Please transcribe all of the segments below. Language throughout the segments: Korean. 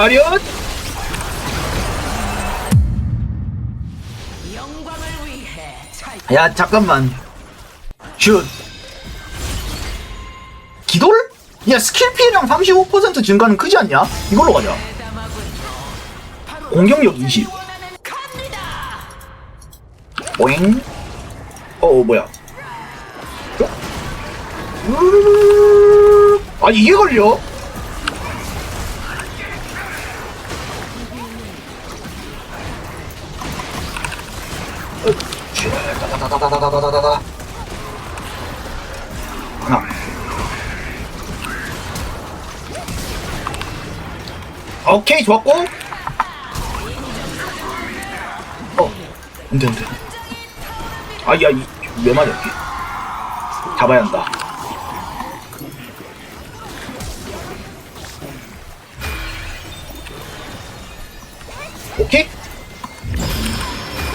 차렷 영광을 위해 잘야 잠깐만 슛 기돌? 야 스킬 피해량 35% 증가는 크지 않냐? 이걸로 가자 공격력 20 원하는 갑니다. 오잉 어, 어 뭐야 어? 으르르르. 아니 이게 걸려? 다다다다다다다다다. 하나 오케이 좋았고 어 안돼 안돼 아야 왜 맞아 잡아야 한다 오케이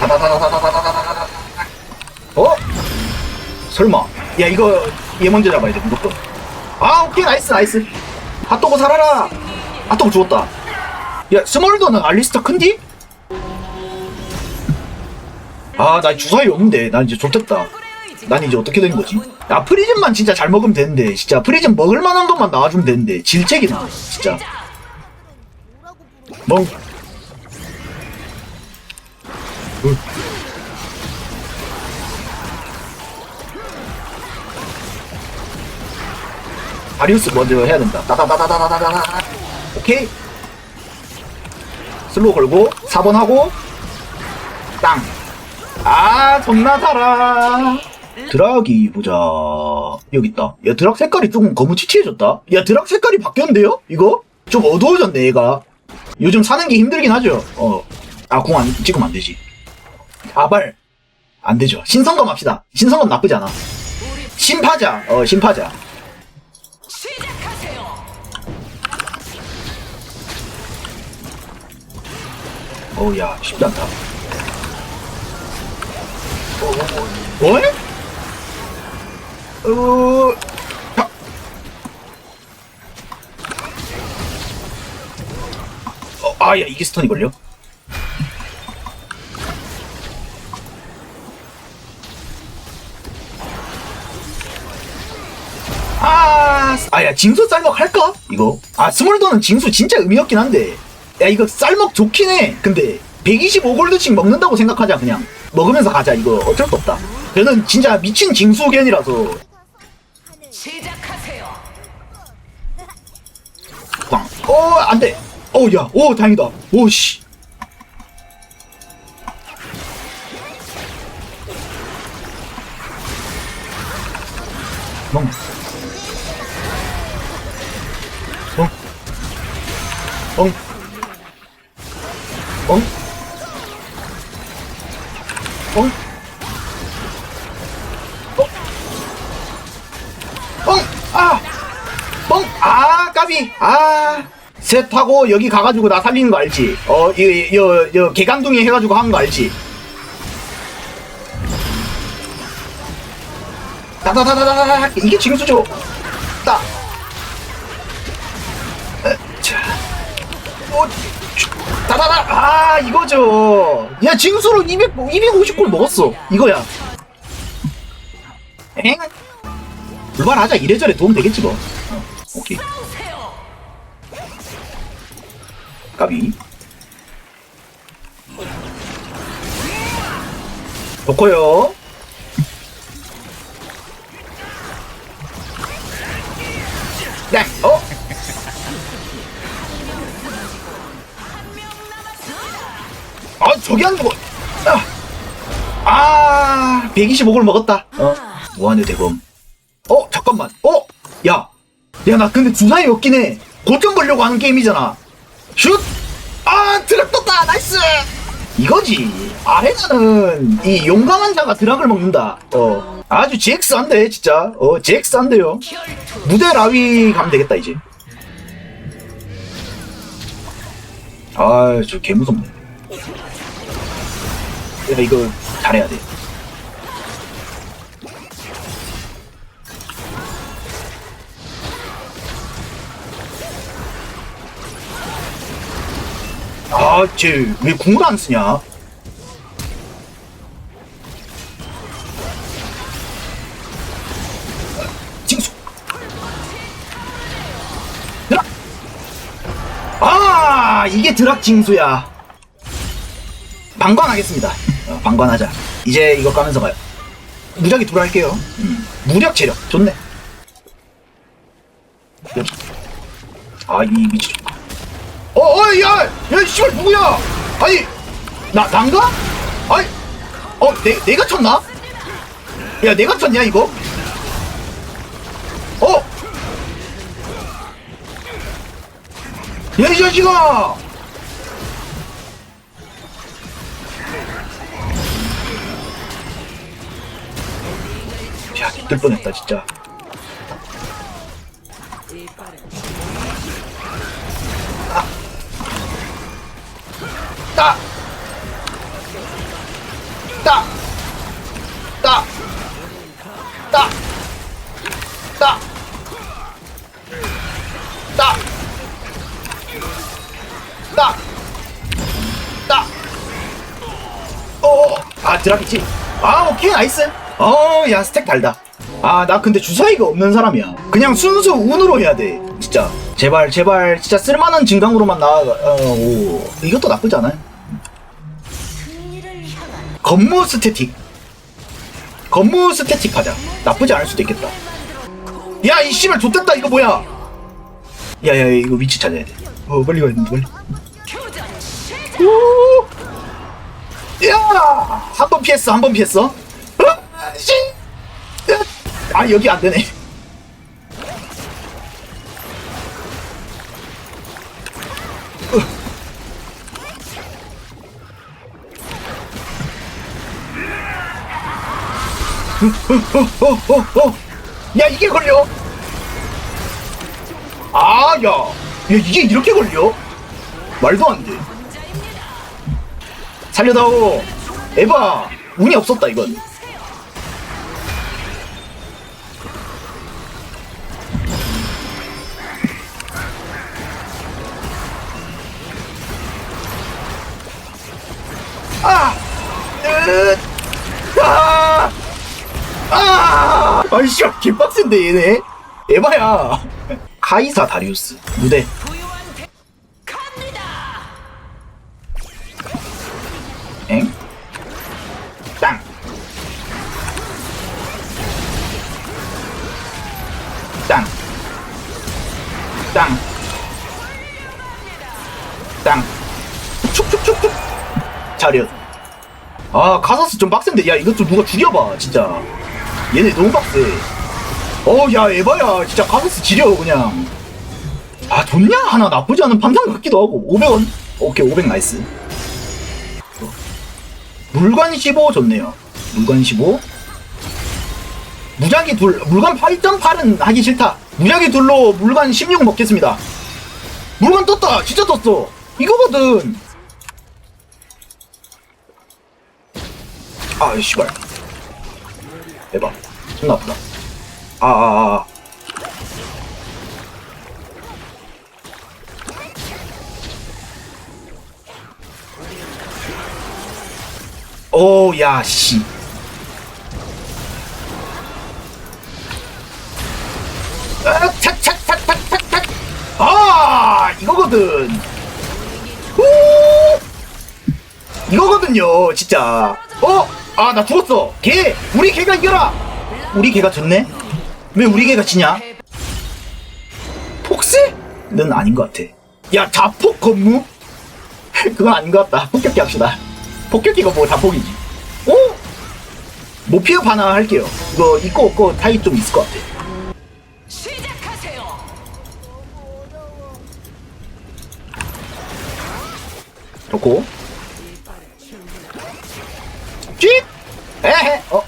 다다다다다다다다다다 어 설마. 야 이거 얘 먼저 잡아야 돼 무조건. 아 오케이 나이스 나이스. 핫도그 살아라. 핫도그 죽었다. 야 스몰더는 알리스타 큰디? 아나 주사위 없는데. 난 이제 좋겠다. 난 이제 어떻게 되는 거지? 야 프리즘만 진짜 잘 먹으면 되는데. 진짜 프리즘 먹을 만한 것만 나와주면 되는데. 질책이나 진짜. 멍 다리우스 먼저 해야 된다. 따다다다다다다다 오케이. 슬로우 걸고 4번 하고 땅. 아 존나 달아. 드락이 보자. 여기 있다. 야 드락 색깔이 조금 거무치치해졌다. 야 드락 색깔이 바뀌었는데요? 이거? 좀 어두워졌네 얘가. 요즘 사는 게 힘들긴 하죠? 어 아 공안 찍으면 안 되지. 아발. 안 되죠. 신성검 합시다. 신성검 나쁘지 않아. 심파자. 어 심파자. 어우야 쉽지 않다 어? 어? 어? 아야 이게 스턴이 걸려? 아, 아야 징수 쌀먹 할까? 이거? 아 스몰더는 징수 진짜 의미 없긴 한데. 야 이거 쌀먹 좋긴 해. 근데 125골드씩 먹는다고 생각하자 그냥. 먹으면서 가자 이거. 어쩔 수 없다. 저는 진짜 미친 징수견이라서. 시작하세요. 광. 어 안돼. 어야 오 다행이다. 오씨. 멍 멍. 멍. 멍. 멍. 어? 멍. 아. 멍. 아, 까비. 아. 셋 하고 여기 가가지고 나 살리는 거 알지? 어, 이, 여, 여, 개강둥이 해가지고 한거 알지? 다다다다다다 이게 징수죠. 어, 쭈, 다다다. 아, 이거죠. 야, 징수로 200, 250골 먹었어. 이거야. 엥? 불발하자. 이래저래 도움 되겠지 뭐. 어, 오케이. 까비. 좋고요. 네, 어? 아, 한 거. 아, 아 125골 먹었다. 어, 무한의 대검. 어, 잠깐만. 어, 야, 야, 나 근데 주사위 없긴 해. 고점 벌려고 하는 게임이잖아. 슛! 아, 드랍 떴다! 나이스! 이거지. 아레나는 이 용감한 자가 드락을 먹는다. 어. 아주 GX한데, 진짜. 어, GX한데요. 결투. 무대 라위 가면 되겠다, 이제. 아, 저 개 무섭네. 야, 이거 잘해야 돼. 아, 쟤 왜 궁을 안 쓰냐? 징수. 아, 이게 드락 징수야. 방관하겠습니다. 어, 방관하자. 이제 이거 까면서 가요. 무작위 둘 할게요. 음, 무력 체력 좋네. 아, 이 미치. 어, 어, 야, 야, 씨발 누구야? 아니, 나 난가? 아니, 어, 내 내가 쳤나? 야, 내가 쳤냐 이거? 어? 야, 이 자식아! 야, 뜰 뻔했다 진짜. 오! 아, 드라키치. 아, 오케이, 나이스. 어, 야, 스택 달다. 아, 나 근데 주사위가 없는 사람이야. 그냥 순수 운으로 해야 돼. 진짜. 제발, 제발, 진짜 쓸만한 증강으로만 나와. 어, 오. 이것도 나쁘지 않아요. 건무 스태틱. 건무 스태틱 하자. 나쁘지 않을 수도 있겠다. 야, 이 씨발 좋댔다. 이거 뭐야? 야, 야, 이거 위치 찾아야 돼. 어, 빨리 가야 된다, 빨리. 오! 야! 한 번 피했어, 한 번 피했어. 으! 아, 여기 안 되네. 야, 이게 걸려? 아, 야. 야, 이게 이렇게 걸려? 말도 안 돼. 살려다오. 에바, 운이 없었다, 이건. 아! 아이씨, 개빡센데, 얘네. 에바야. 카이사 다리우스. 무대. 엥? 땅. 땅. 땅. 땅. 축축축축. 차렷. 아, 가사스 좀 빡센데. 야, 이것 좀 누가 죽여봐, 진짜. 얘네 너무 빡세. 어, 야, 에바야. 진짜 가사스 지려, 그냥. 아, 좋냐? 하나 나쁘지 않은 판단 같기도 하고. 500원? 오케이, 500 나이스. 물관 15 좋네요. 물관 15. 무작위 둘, 물관 8.8은 하기 싫다. 무작위 둘로 물관 16 먹겠습니다. 물관 떴다! 진짜 떴어! 이거거든! 아, 씨발. 대박. 존나 아프다. 아, 아, 아. 오, 야, 씨. 아. 아, 이거거든. 오! 이거거든요, 진짜. 어? 아, 나 죽었어. 개! 우리 개가 이겨라! 우리 개가 졌네? 왜 우리 개가 지냐? 폭스 는 아닌 것 같아. 야, 자폭 건무? 그건 아닌 것 같다. 폭격기 합시다. 폭격기가 뭐 자폭이지. 오? 모피업 하나 할게요. 이거 있고 없고 타입 좀 있을 것 같아. 시작하세요. 좋고. 쥐? 에헤, 어?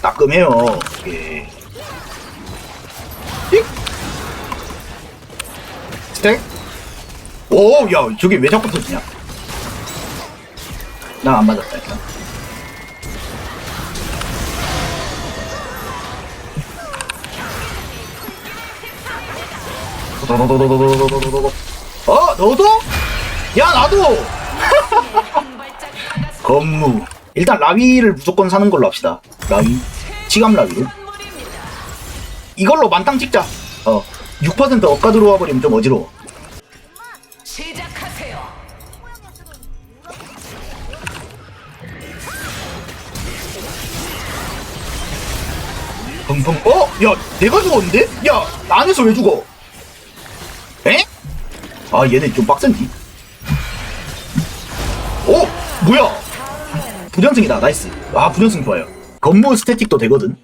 따끔해요. 예. 띡! 스택? 오, 야, 저게 왜 자꾸 터지냐? 나 안 맞았다, 일단. 어, 너도? 야, 나도! 건무 일단 라위를 무조건 사는 걸로 합시다 라위 치감 라위를. 이걸로 만땅 찍자 어6% 억가 들어와 버리면 좀 어지러워 시작하세요. 펑펑 어? 야 내가 죽었는데? 야 안에서 왜 죽어? 에? 아 얘네 좀 빡센디 오! 뭐야 부전승이다 나이스. 아 부전승 좋아요. 건무 스태틱도 되거든.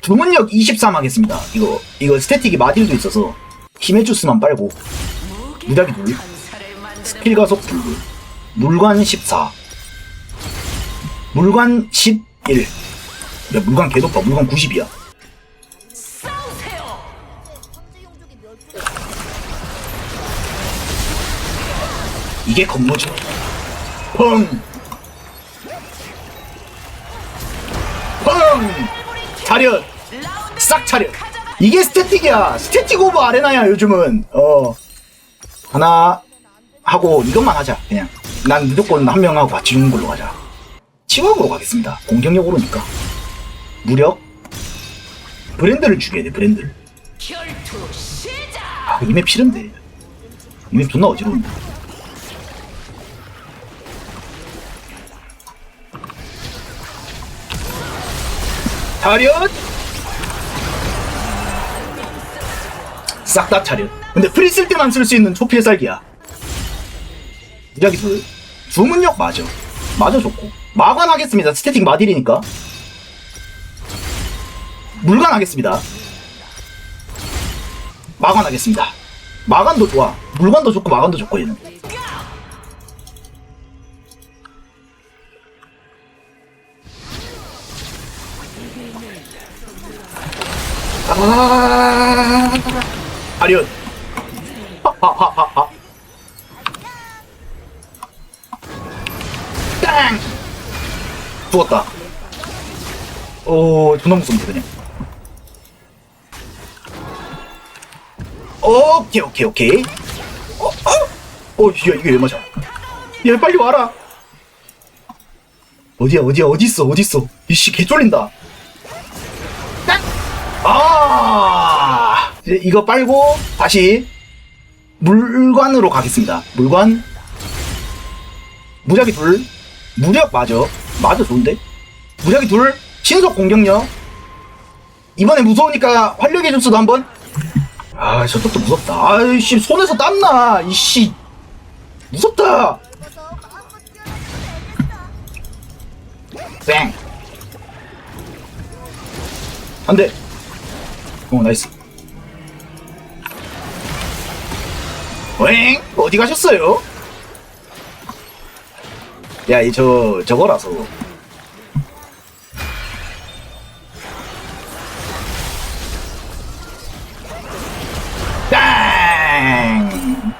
주문력 23 하겠습니다. 이거 이거 스태틱이 마딜도 있어서 힘의 주스만 빨고. 무작위 만드는 스킬 가속 불 물관 14 물관 11 야 물관 개 높아. 물관 90이야 이게 건무죠 펑! 펑! 차렷! 싹 차렷! 이게 스태틱이야! 스태틱 오브 아레나야 요즘은. 어. 하나 하고 이것만 하자 그냥. 난 무조건 한 명하고 같이 죽는 걸로 가자. 치워으로 가겠습니다. 공격력 오르니까. 무력? 브랜드를 죽여야 돼 브랜드를. 아 이맵 싫은데. 이맵 존나 어지러운데 차렷 싹 다 차렷 근데 프리 쓸 때만 쓸 수 있는 초필 살기야. 무작위 둘 주문력 맞아. 맞아 좋고. 마관 하겠습니다. 스태틱 마딜이니까. 물관 하겠습니다. 마관 하겠습니다. 마관도 좋아. 물관도 좋고 마관도 좋고 얘는. 아, 아련. 하하하하. 땅. 죽었다. 오, 존나 무섭네 그냥. 오케이 오케이 오케이 어? 어? 어, 야 이게 왜 맞아 야 빨리 와라 어디야 어디야 어딨어 어딨어 이씨 개 쫄린다 딱! 아 이제 이거 빨고 다시 물관으로 가겠습니다. 물관. 무작위 둘. 무력 맞아. 맞아 좋은데? 무작위 둘. 신속 공격력. 이번에 무서우니까 활력의 점수도 한번. 아 저쪽도 무섭다. 아이씨 손에서 땀나. 이씨. 무섭다. 뺑. 안돼 어 나이스 웽 어디 가셨어요? 야 이 저 저거라서 땅!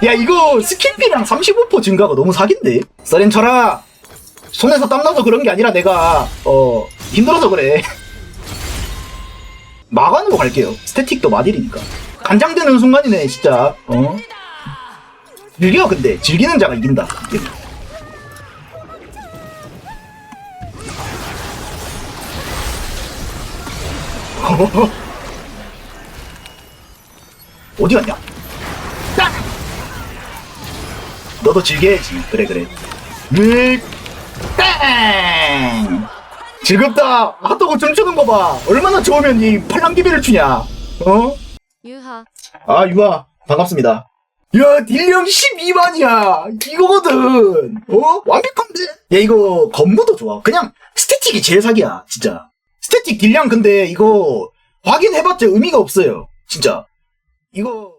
야 이거 스킬피랑 35% 증가가 너무 사기인데? 써렌 쳐라! 손에서 땀나서 그런 게 아니라 내가 어 힘들어서 그래 마관으로 갈게요 스태틱도 마딜이니까 간장되는 순간이네 진짜 어? 즐겨 근데 즐기는 자가 이긴다. 어디 갔냐? 딱! 너도 즐겨야지. 그래, 그래. 믹! 땅! 즐겁다. 핫도그 춤추는 거 봐. 얼마나 좋으면 이 팔랑기비를 추냐. 어? 유하. 아, 유아. 반갑습니다. 야, 딜량 12만이야. 이거거든. 어? 완벽한데? 야, 이거 건무도 좋아. 그냥 스태틱이 제일 사기야. 진짜. 스태틱 딜량 근데 이거 확인해봤자 의미가 없어요. 진짜. 이거